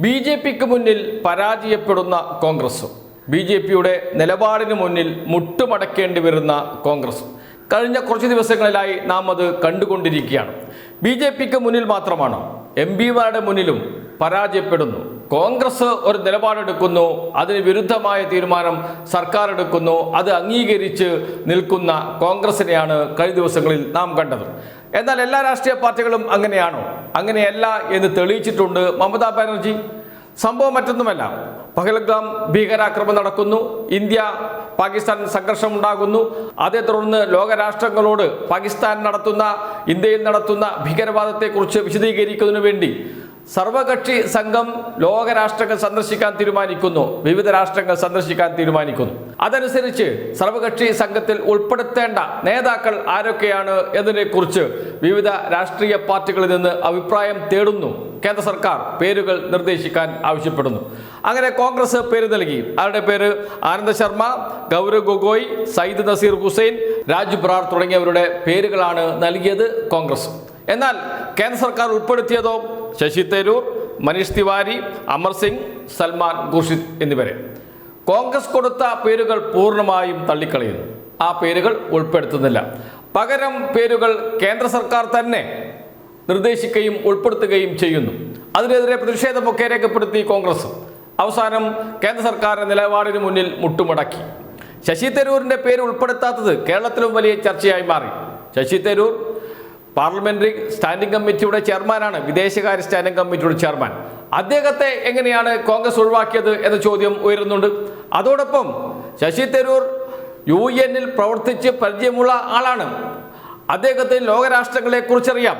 B J പിക്ക് മുന്നിൽ പരാജയപ്പെടുന്ന കോൺഗ്രസ് ബി ജെ പിയുടെ നിലപാടിന് മുന്നിൽ മുട്ടുമടക്കേണ്ടി വരുന്ന കോൺഗ്രസ്. കഴിഞ്ഞ കുറച്ച് ദിവസങ്ങളിലായി നാം അത് കണ്ടുകൊണ്ടിരിക്കുകയാണ്. ബി ജെ പിക്ക് മുന്നിൽ മാത്രമാണ്? എം പിമാരുടെ മുന്നിലും പരാജയപ്പെടുന്നു. കോൺഗ്രസ് ഒരു നിലപാടെടുക്കുന്നു അതിന് വിരുദ്ധമായ തീരുമാനം സർക്കാർ എടുക്കുന്നു അത് അംഗീകരിച്ച് നിൽക്കുന്ന കോൺഗ്രസിനെയാണ് കഴിഞ്ഞ ദിവസങ്ങളിൽ നാം കണ്ടത്. എന്നാൽ എല്ലാ രാഷ്ട്രീയ പാർട്ടികളും അങ്ങനെയാണോ? അങ്ങനെയല്ല എന്ന് തെളിയിച്ചിട്ടുണ്ട് മമതാ ബാനർജി. സംഭവം മറ്റൊന്നുമല്ല. പഹൽഗാം ഭീകരാക്രമം നടക്കുന്നു. ഇന്ത്യ പാകിസ്ഥാൻ സംഘർഷം ഉണ്ടാകുന്നു അതേ തുടർന്ന് ലോകരാഷ്ട്രങ്ങളോട് പാകിസ്ഥാൻ നടത്തുന്ന ഇന്ത്യയിൽ നടത്തുന്ന ഭീകരവാദത്തെക്കുറിച്ച് വിശദീകരിക്കുന്നതിനു വേണ്ടി സർവകക്ഷി സംഘം ലോകരാഷ്ട്രങ്ങൾ സന്ദർശിക്കാൻ തീരുമാനിക്കുന്നു. വിവിധ രാഷ്ട്രങ്ങൾ സന്ദർശിക്കാൻ തീരുമാനിക്കുന്നു. അതനുസരിച്ച് സർവകക്ഷി സംഘത്തിൽ ഉൾപ്പെടുത്തേണ്ട നേതാക്കൾ ആരൊക്കെയാണ് എന്നതിനെക്കുറിച്ച് വിവിധ രാഷ്ട്രീയ പാർട്ടികളിൽ നിന്ന് അഭിപ്രായം തേടുന്നു. കേന്ദ്ര സർക്കാർ പേരുകൾ നിർദ്ദേശിക്കാൻ ആവശ്യപ്പെടുന്നു. അങ്ങനെ കോൺഗ്രസ് പേര് നൽകി. അവരുടെ പേര്? ആനന്ദ ശർമ്മ ഗൗരവ് ഗൊഗോയ് സയ്യിദ് നസീർ ഹുസൈൻ രാജ് ബ്രാർ തുടങ്ങിയവരുടെ പേരുകളാണ് നൽകിയത് കോൺഗ്രസ്. എന്നാൽ കേന്ദ്ര സർക്കാർ ഉൾപ്പെടുത്തിയതോ ശശി തരൂർ മനീഷ് തിവാരി അമർ സിംഗ് സൽമാൻ ഖുർഷിദ് എന്നിവരെ. കോൺഗ്രസ് കൊടുത്ത പേരുകൾ പൂർണമായും തള്ളിക്കളയുന്നു. ആ പേരുകൾ ഉൾപ്പെടുത്തുന്നില്ല. പകരം പേരുകൾ കേന്ദ്ര സർക്കാർ തന്നെ നിർദ്ദേശിക്കുകയും ഉൾപ്പെടുത്തുകയും ചെയ്യുന്നു. അതിനെതിരെ പ്രതിഷേധമൊക്കെ രേഖപ്പെടുത്തി കോൺഗ്രസ്. അവസാനം കേന്ദ്ര സർക്കാരിന്റെ നിലപാടിന് മുന്നിൽ മുട്ടുമടക്കി. ശശി തരൂരിന്റെ പേര് ഉൾപ്പെടുത്താത്തത് കേരളത്തിലും വലിയ ചർച്ചയായി മാറി. ശശി തരൂർ പാർലമെന്ററി സ്റ്റാൻഡിംഗ് കമ്മിറ്റിയുടെ ചെയർമാനാണ് വിദേശകാര്യ സ്റ്റാൻഡിംഗ് കമ്മിറ്റിയുടെ ചെയർമാൻ. അദ്ദേഹത്തെ എങ്ങനെയാണ് കോൺഗ്രസ് ഒഴിവാക്കിയത് എന്ന ചോദ്യം ഉയരുന്നുണ്ട്. അതോടൊപ്പം ശശി തരൂർ യു എന്നിൽ പ്രവർത്തിച്ച് പരിചയമുള്ള ആളാണ്. അദ്ദേഹത്തിന് ലോകരാഷ്ട്രങ്ങളെ കുറിച്ചറിയാം.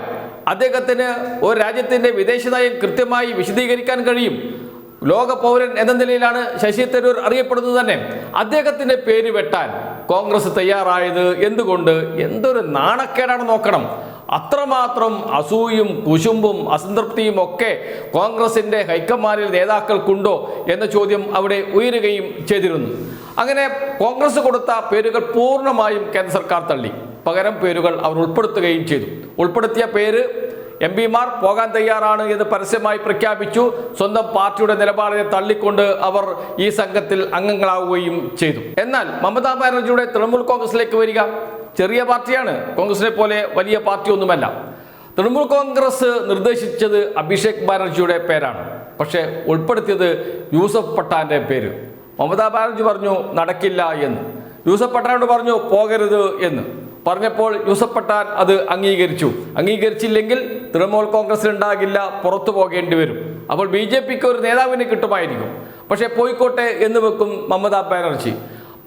അദ്ദേഹത്തിന് ഒരു രാജ്യത്തിന്റെ വിദേശ നയം കൃത്യമായി വിശദീകരിക്കാൻ കഴിയും. ലോക പൗരൻ എന്ന നിലയിലാണ് ശശി തരൂർ അറിയപ്പെടുന്നത് തന്നെ. അദ്ദേഹത്തിന്റെ പേര് വെട്ടാൻ കോൺഗ്രസ് തയ്യാറായത് എന്തുകൊണ്ട്? എന്തൊരു നാണക്കേടാണ് നോക്കണം. അത്രമാത്രം അസൂയും കുശുമ്പും അസംതൃപ്തിയും ഒക്കെ കോൺഗ്രസിന്റെ ഹൈക്കമാൻഡിൽ നേതാക്കൾക്കുണ്ടോ എന്ന ചോദ്യം അവിടെ ഉയരുകയും ചെയ്തിരുന്നു. അങ്ങനെ കോൺഗ്രസ് കൊടുത്ത പേരുകൾ പൂർണമായും കേന്ദ്ര സർക്കാർ തള്ളി. പകരം പേരുകൾ അവർ ഉൾപ്പെടുത്തുകയും ചെയ്തു. ഉൾപ്പെടുത്തിയ പേര് എം പിമാർ പോകാൻ തയ്യാറാണ് എന്ന് പരസ്യമായി പ്രഖ്യാപിച്ചു. സ്വന്തം പാർട്ടിയുടെ നിലപാടിനെ തള്ളിക്കൊണ്ട് അവർ ഈ സംഘത്തിൽ അംഗങ്ങളാവുകയും ചെയ്തു. എന്നാൽ മമതാ ബാനർജിയുടെ തൃണമൂൽ കോൺഗ്രസിലേക്ക് വരിക. ചെറിയ പാർട്ടിയാണ്. കോൺഗ്രസിനെ പോലെ വലിയ പാർട്ടിയൊന്നുമല്ല. തൃണമൂൽ കോൺഗ്രസ് നിർദ്ദേശിച്ചത് അഭിഷേക് ബാനർജിയുടെ പേരാണ്. പക്ഷേ ഉൾപ്പെടുത്തിയത് യൂസഫ് പട്ടാന്റെ പേര്. മമതാ ബാനർജി പറഞ്ഞു നടക്കില്ല എന്ന്. യൂസഫ് പട്ടാനോട് പറഞ്ഞു പോകരുത് എന്ന്. പറഞ്ഞപ്പോൾ യൂസഫ് പട്ടാൻ അത് അംഗീകരിച്ചു. അംഗീകരിച്ചില്ലെങ്കിൽ തൃണമൂൽ കോൺഗ്രസ് ഉണ്ടാകില്ല പുറത്തു പോകേണ്ടി വരും. അപ്പോൾ ബി ജെ പിക്ക് ഒരു നേതാവിനെ കിട്ടുമായിരിക്കും. പക്ഷേ പോയിക്കോട്ടെ എന്ന് വെക്കും മമതാ ബാനർജി.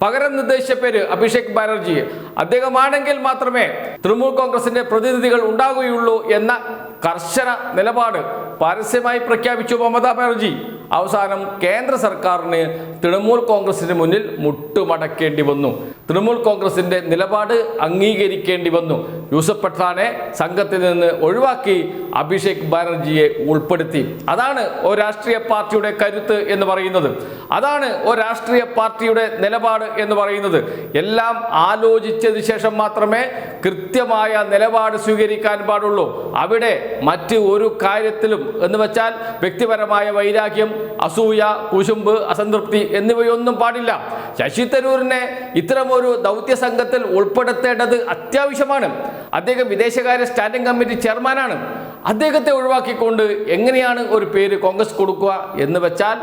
പകരം നിർദ്ദേശിച്ച പേര് അഭിഷേക് ബാനർജി. അദ്ദേഹമാണെങ്കിൽ മാത്രമേ തൃണമൂൽ കോൺഗ്രസിന്റെ പ്രതിനിധികൾ ഉണ്ടാകുകയുള്ളൂ എന്ന കർശന നിലപാട് പരസ്യമായി പ്രഖ്യാപിച്ചു മമതാ ബാനർജി. അവസാനം കേന്ദ്ര സർക്കാരിന് തൃണമൂൽ കോൺഗ്രസിന് മുന്നിൽ മുട്ടുമടക്കേണ്ടി വന്നു. തൃണമൂൽ കോൺഗ്രസിന്റെ നിലപാട് അംഗീകരിക്കേണ്ടി വന്നു. യൂസഫ് പഠാനെ സംഘത്തിൽ നിന്ന് ഒഴിവാക്കി അഭിഷേക് ബാനർജിയെ ഉൾപ്പെടുത്തി. അതാണ് ഒരു രാഷ്ട്രീയ പാർട്ടിയുടെ കരുത്ത് എന്ന് പറയുന്നത്. അതാണ് ഒരു രാഷ്ട്രീയ പാർട്ടിയുടെ നിലപാട് എന്ന് പറയുന്നത്. എല്ലാം ആലോചിച്ചതിന് ശേഷം മാത്രമേ കൃത്യമായ നിലപാട് സ്വീകരിക്കാൻ പാടുള്ളൂ. അവിടെ മറ്റ് ഒരു കാര്യത്തിലും എന്ന് വെച്ചാൽ വ്യക്തിപരമായ വൈരാഗ്യം അസൂയ കുശുമ്പ് അസംതൃപ്തി എന്നിവയൊന്നും പാടില്ല. ശശി തരൂരിനെ ഇത്തരമൊരു ദൗത്യ സംഘത്തിൽ ഉൾപ്പെടുത്തേണ്ടത് അത്യാവശ്യമാണ്. അദ്ദേഹം വിദേശകാര്യ സ്റ്റാൻഡിംഗ് കമ്മിറ്റി ചെയർമാനാണ്. അദ്ദേഹത്തെ ഒഴിവാക്കിക്കൊണ്ട് എങ്ങനെയാണ് ഒരു പേര് കോൺഗ്രസ് കൊടുക്കുക എന്ന് വെച്ചാൽ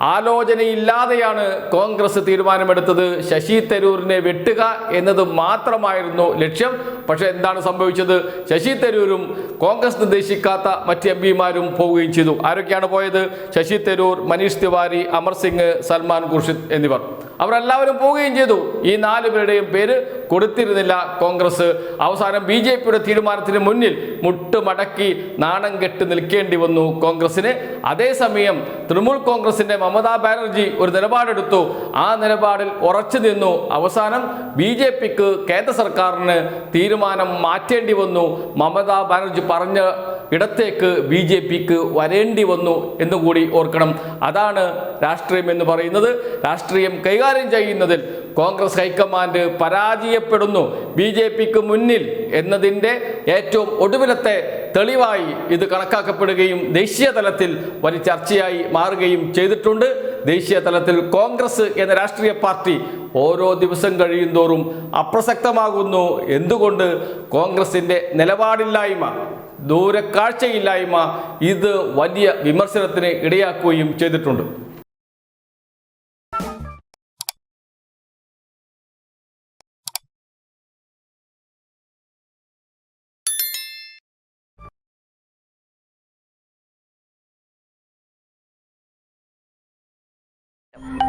ആലോചനയില്ലാതെയാണ് കോൺഗ്രസ് തീരുമാനമെടുത്തത്. ശശി തരൂരിനെ വെട്ടുക എന്നത് മാത്രമായിരുന്നു ലക്ഷ്യം. പക്ഷേ എന്താണ് സംഭവിച്ചത്? ശശി തരൂരും കോൺഗ്രസ് നിർദ്ദേശിക്കാത്ത മറ്റ് എം പിമാരും പോവുകയും ചെയ്തു. ആരൊക്കെയാണ് പോയത്? ശശി തരൂർ മനീഷ് തിവാരി അമർ സിംഗ് സൽമാൻ ഖുർഷിദ് എന്നിവർ. അവരെല്ലാവരും പോവുകയും ചെയ്തു. ഈ നാലു പേരുടെയും പേര് കൊടുത്തിരുന്നില്ല കോൺഗ്രസ്. അവസാനം ബി ജെ പിയുടെ തീരുമാനത്തിന് മുന്നിൽ മുട്ടുമടക്കി നാണം കെട്ട് നിൽക്കേണ്ടി വന്നു കോൺഗ്രസിന് അതേസമയം തൃണമൂൽ കോൺഗ്രസിന്റെ മമതാ ബാനർജി ഒരു നിലപാടെടുത്തു. ആ നിലപാടിൽ ഉറച്ചു നിന്നു. അവസാനം ബി ജെ പിക്ക് കേന്ദ്ര സർക്കാരിന് തീരുമാനം മാറ്റേണ്ടി വന്നു. മമതാ ബാനർജി പറഞ്ഞ ഇടത്തേക്ക് ബി ജെ പിക്ക് വരേണ്ടി വന്നു എന്നുകൂടി ഓർക്കണം. അതാണ് രാഷ്ട്രീയം എന്ന് പറയുന്നത്. രാഷ്ട്രീയം കൈകാര്യം ചെയ്യുന്നതിൽ കോൺഗ്രസ് ഹൈക്കമാൻഡ് പരാജയപ്പെടുന്നു. ബി ജെ പിക്ക് മുന്നിൽ എന്നതിന്റെ ഏറ്റവും ഒടുവിലത്തെ തെളിവായി ഇത് കണക്കാക്കപ്പെടുകയും ദേശീയ തലത്തിൽ വലിയ ചർച്ചയായി മാറുകയും ചെയ്തിട്ടുണ്ട്. ദേശീയ തലത്തിൽ കോൺഗ്രസ് എന്ന രാഷ്ട്രീയ പാർട്ടി ഓരോ ദിവസം കഴിയുന്തോറും അപ്രസക്തമാകുന്നു. എന്തുകൊണ്ട്? കോൺഗ്രസിന്റെ നിലപാടില്ലായ്മ ദൂരക്കാഴ്ചയില്ലായ്മ ഇത് വലിയ വിമർശനത്തിന് ഇടയാക്കുകയും ചെയ്തിട്ടുണ്ട്. you.